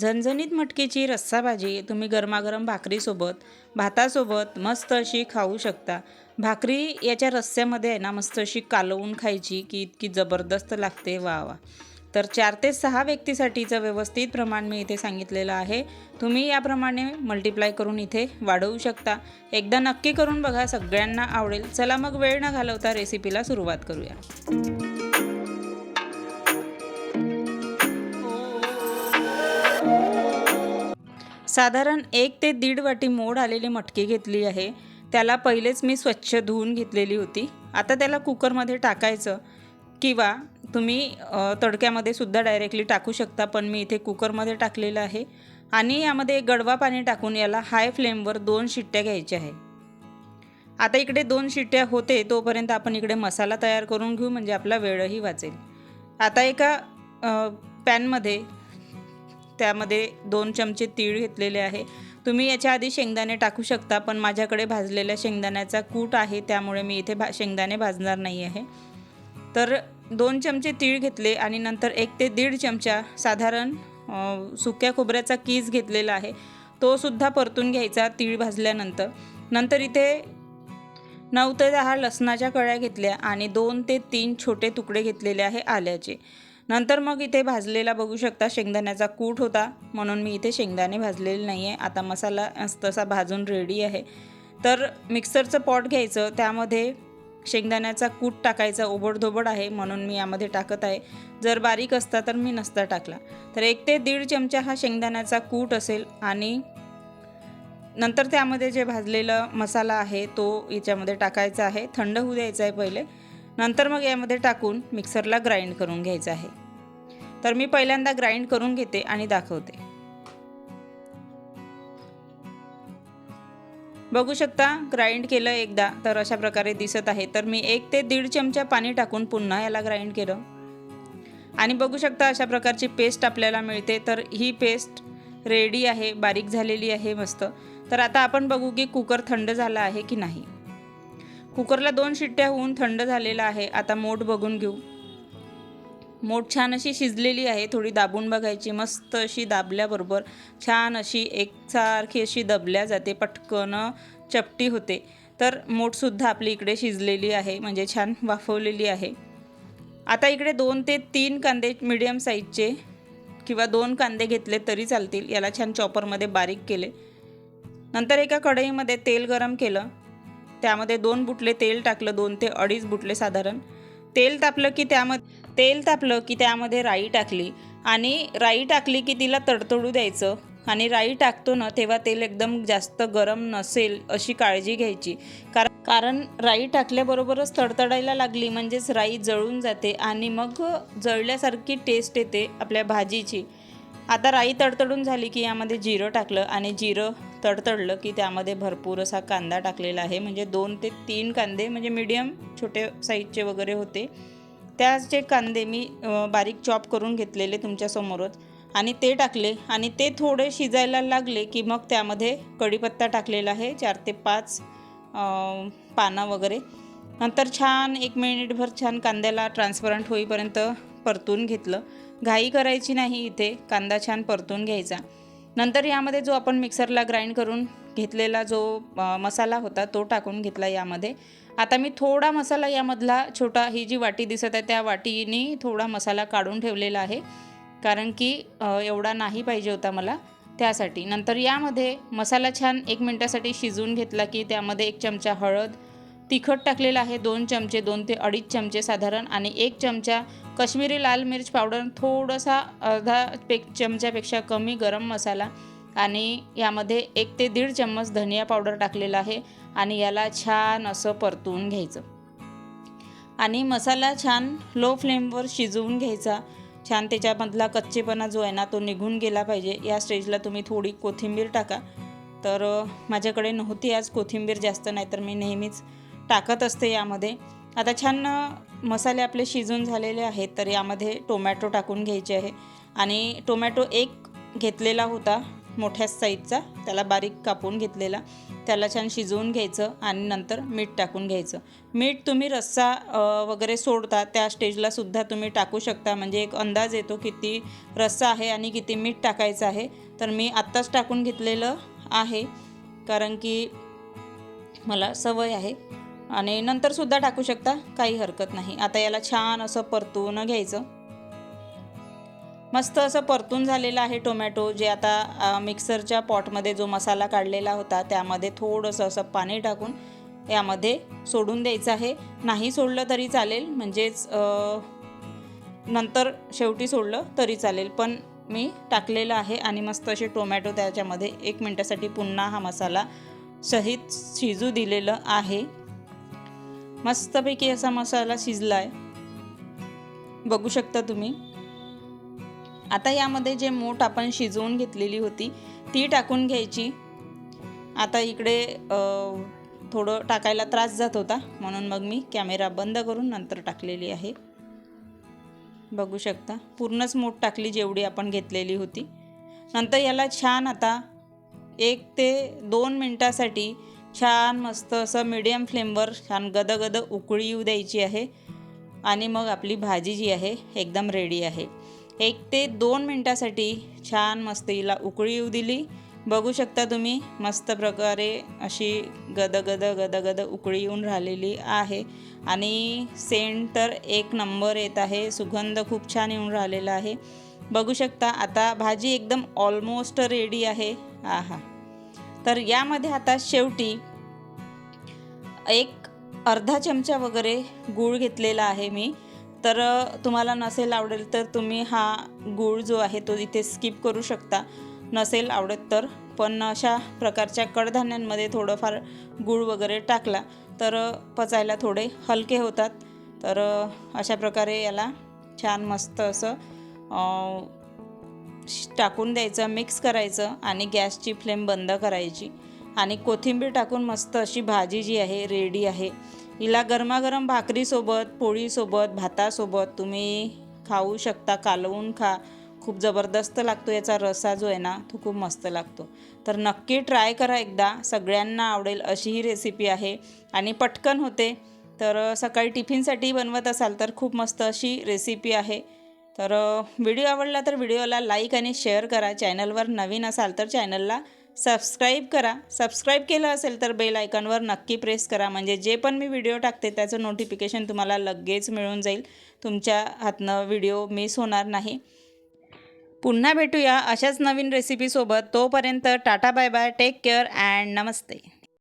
झणझणीत मटकीची रस्सा भाजी तुम्ही गरमागरम भाकरीसोबत भातासोबत मस्त अशी खाऊ शकता. भाकरी याच्या रस्स्यामध्ये आहे ना मस्त अशी कालवून खायची की इतकी जबरदस्त लागते वा वा. तर चार ते सहा व्यक्तीसाठीचं व्यवस्थित प्रमाण मी इथे सांगितलेलं आहे. तुम्ही याप्रमाणे मल्टिप्लाय करून इथे वाढवू शकता. एकदा नक्की करून बघा सगळ्यांना आवडेल. चला मग वेळ न घालवता रेसिपीला सुरुवात करूया. साधारण एक ते दीड वाटी मोड आलेली मटकी घेतली आहे. त्याला पहिलेच मी स्वच्छ धुवून घेतलेली होती. आता त्याला कुकरमध्ये टाकायचं किंवा तुम्ही तडक्यामध्ये सुद्धा डायरेक्टली टाकू शकता पण मी इथे कुकरमध्ये टाकलेलं आहे. आणि यामध्ये गडवा पाणी टाकून याला हाय फ्लेमवर दोन शिट्ट्या घ्यायच्या आहे. आता इकडे दोन शिट्ट्या होते तोपर्यंत आपण इकडे मसाला तयार करून घेऊ म्हणजे आपला वेळही वाचेल. आता एका पॅनमध्ये त्यामध्ये दोन चमचे तीळ घेतलेले आहे. तुम्ही याच्या आधी शेंगदाणे टाकू शकता पण माझ्याकडे भाजलेल्या शेंगदाण्याचा कूट आहे त्यामुळे मी इथे भा शेंगदाणे भाजणार नाही आहे. तर दोन चमचे तीळ घेतले आणि नंतर एक ते दीड चमचा साधारण सुक्या खोबऱ्याचा कीस घेतलेला आहे. तो सुद्धा परतून घ्यायचा तीळ भाजल्यानंतर. नंतर इथे नऊ ते दहा लसणाच्या कळ्या घेतल्या आणि दोन ते तीन छोटे तुकडे घेतलेले आहे आल्याचे. नंतर मग इथे भाजलेला बघू शकता शेंगदाण्याचा कूट होता. म्हणून मी इथे शेंगदाणे भाजलेले नाही आहे आता मसाला तसा भाजून रेडी आहे. तर मिक्सरचं पॉट घ्यायचं. त्यामध्ये शेंगदाण्याचा कूट टाकायचा. ओबडधोबड आहे. म्हणून मी यामध्ये टाकत आहे. जर बारीक असता तर मी नसता टाकला. तर एक ते दीड चमचा हा शेंगदाण्याचा कूट असेल आणि नंतर त्यामध्ये जे भाजलेला मसाला आहे तो याच्यामध्ये टाकायचा आहे. थंड होऊ द्यायचा आहे पहिले. नंतर मग यामध्ये टाकून मिक्सरला ग्राइंड करून घ्यायचं आहे. तर मी पहिल्यांदा ग्राइंड करून घेते आणि दाखवते. बघू शकता ग्राइंड केलं एकदा तर अशा प्रकारे दिसत आहे. तर मी एक ते दीड चमचा पाणी टाकून पुन्हा याला ग्राइंड केलं. आणि बघू शकता अशा प्रकारची पेस्ट आपल्याला मिळते. तर ही पेस्ट रेडी आहे बारीक झालेली आहे मस्त. तर आता आपण बघू की कुकर थंड झाला आहे की नाही. कुकरला दोन शिट्ट्या होऊन थंड झालेला आहे. आता मोठ बघून घेऊ. मोठ छान अशी शिजलेली आहे. थोडी दाबून बघायची. मस्त अशी दाबल्याबरोबर छान अशी एकसारखी अशी दबल्या जाते. पटकन चपटी होते. तर मोठसुद्धा आपली इकडे शिजलेली आहे. म्हणजे छान वाफवलेली आहे. आता इकडे दोन ते तीन कांदे मिडियम साईजचे किंवा दोन कांदे घेतले तरी चालतील. याला छान चॉपरमध्ये बारीक केले. नंतर एका कढईमध्ये तेल गरम केलं. त्यामध्ये दोन बुटले तेल टाकलं दोन ते अडीच बुटले साधारण. तेल तापलं की त्यामध्ये तेल तापलं की त्यामध्ये राई टाकली. आणि राई टाकली की तिला तडतडू द्यायचं. आणि राई टाकतो ना तेव्हा तेल एकदम जास्त गरम नसेल अशी काळजी घ्यायची. कारण कारण राई टाकल्याबरोबरच तडतडायला लागली म्हणजेच राई जळून जाते आणि मग जळल्यासारखी टेस्ट येते आपल्या भाजीची. आता राई तडतडून झाली की यामध्ये जिरं टाकलं आणि जिरं तडतडलं की त्यामध्ये भरपूर असा कांदा टाकलेला आहे. म्हणजे दोन ते तीन कांदे म्हणजे मीडियम छोटे साईजचे वगैरे होते. त्याचे कांदे मी बारीक चॉप करून घेतलेले तुमच्यासमोरच आणि ते टाकले आणि ते थोडे शिजायला लागले की मग त्यामध्ये कढीपत्ता टाकलेला आहे चार ते पाच पानं वगैरे. नंतर छान एक मिनिटभर छान कांद्याला ट्रान्सपरंट होईपर्यंत परतून घेतलं. घाई करायची नाही इथे कांदा छान परतून घ्यायचा. नंतर यामध्ये जो आपण मिक्सरला ग्राइंड करून घेतलेला जो मसाला होता तो टाकून घेतला यामध्ये. आता मी थोडा मसाला यामधला छोटा ही जी वाटी दिसत आहे त्या वाटीने थोडा मसाला काढून ठेवलेला आहे. कारण की एवढा नाही पाहिजे होता मला त्यासाठी. नंतर यामध्ये मसाला छान एक मिनटासाठी शिजवून घेतला की त्यामध्ये एक चमचा हळद तिखट टाकलेलं आहे दोन चमचे दोन ते अडीच चमचे साधारण आणि एक चमचा कश्मीरी लाल मिर्च पावडर थोडासा अर्धा पेक चमच्यापेक्षा कमी गरम मसाला आणि यामध्ये एक ते दीड चम्मच धनिया पावडर टाकलेला आहे आणि याला छान असं परतून घ्यायचं. आणि मसाला छान लो फ्लेमवर शिजवून घ्यायचा. छान त्याच्यामधला कच्चेपणा जो आहे ना तो निघून गेला पाहिजे. या स्टेजला तुम्ही थोडी कोथिंबीर टाका. तर माझ्याकडे नव्हती आज कोथिंबीर जास्त नाही तर मी नेहमीच टाकत असते यामध्ये. आता छान मसाले आपले शिजून झालेले आहेत तर यामध्ये टोमॅटो टाकून घ्यायचे आहे. आणि टोमॅटो एक घेतलेला होता मोठ्या साईजचा त्याला बारीक कापून घेतलेला. त्याला छान शिजवून घ्यायचं आणि नंतर मीठ टाकून घ्यायचं. मीठ तुम्ही रस्सा वगैरे सोडता त्या स्टेजला सुद्धा तुम्ही टाकू शकता. म्हणजे एक अंदाज येतो किती रस्सा आहे आणि किती मीठ टाकायचं आहे. तर मी आत्ताच टाकून घेतलेलं आहे कारण की मला सवय आहे. आणि नंतरसुद्धा टाकू शकता काही हरकत नाही. आता याला छान असं परतून घ्यायचं. मस्त असं परतून झालेलं आहे टोमॅटो जे आता मिक्सरच्या पॉटमध्ये जो मसाला काढलेला होता त्यामध्ये थोडंसं असं पाणी टाकून यामध्ये सोडून द्यायचं आहे. नाही सोडलं तरी चालेल म्हणजेच नंतर शेवटी सोडलं तरी चालेल. पण मी टाकलेलं आहे आणि मस्त असे टोमॅटो त्याच्यामध्ये एक मिनटासाठी पुन्हा हा मसाला सहित शिजू दिलेलं आहे. मस्तपैकी असा मसाला शिजला आहे बघू शकता तुम्ही. आता यामध्ये जे मोठ आपण शिजवून घेतलेली होती ती टाकून घ्यायची. आता इकडे थोडं टाकायला त्रास जात होता म्हणून मग मी कॅमेरा बंद करून नंतर टाकलेली आहे. बघू शकता पूर्णच मूठ टाकली जेवढी आपण घेतलेली होती. नंतर याला छान आता एक ते दोन मिनटासाठी छान मस्त असं मिडियम फ्लेमवर छान गदगद उकळी येऊ द्यायची आहे. आणि मग आपली भाजी जी आहे एकदम रेडी आहे. एक ते दोन मिनटासाठी छान मस्त हिला उकळी येऊ दिली. बघू शकता तुम्ही मस्त प्रकारे अशी गदगद गदगद उकळी येऊन राहिलेली आहे. आणि सेंट तर एक नंबर येत आहे सुगंध खूप छान येऊन राहिलेला आहे. बघू शकता आता भाजी एकदम ऑलमोस्ट रेडी आहे. आहा. तर यामध्ये आता शेवटी एक अर्धा चमचा वगैरे गूळ घेतलेला आहे मी. तर तुम्हाला नसेल आवडेल तर तुम्ही हा गूळ जो आहे तो इथे स्किप करू शकता. नसेल आवडत तर. पण अशा प्रकारच्या कडधान्यांमध्ये थोडंफार गूळ वगैरे टाकला तर पचायला थोडे हलके होतात. तर अशा प्रकारे याला छान मस्त असं टाकून द्यायचं मिक्स करायचं आणि गॅसची फ्लेम बंद करायची. आणि कोथिंबीर टाकून मस्त अशी भाजी जी आहे रेडी आहे. हिला गरमागरम भाकरीसोबत पोळीसोबत भातासोबत तुम्ही खाऊ शकता कालवून खा. खूप जबरदस्त लागतो याचा रसा जो आहे ना तो खूप मस्त लागतो. तर नक्की ट्राय करा एकदा. सगळ्यांना आवडेल अशी ही रेसिपी आहे. आणि पटकन होते. तर सकाळी टिफिनसाठी बनवत असाल तर खूप मस्त अशी रेसिपी आहे. तर व्हिडिओ आवडला तर व्हिडिओला लाईक आणि शेअर करा. चॅनलवर नवीन असाल तर चॅनलला सबस्क्राईब करा. सबस्क्राईब केलं असेल तर बेल आयकॉनवर नक्की प्रेस करा. म्हणजे जे पण मी व्हिडिओ टाकते त्याचं नोटिफिकेशन तुम्हाला लगेच मिळून जाईल. तुमच्या हातनं व्हिडिओ मिस होणार नाही. पुन्हा भेटूया अशाच नवीन रेसिपीसोबत तोपर्यंत tata bye bye. Take care and Namaste.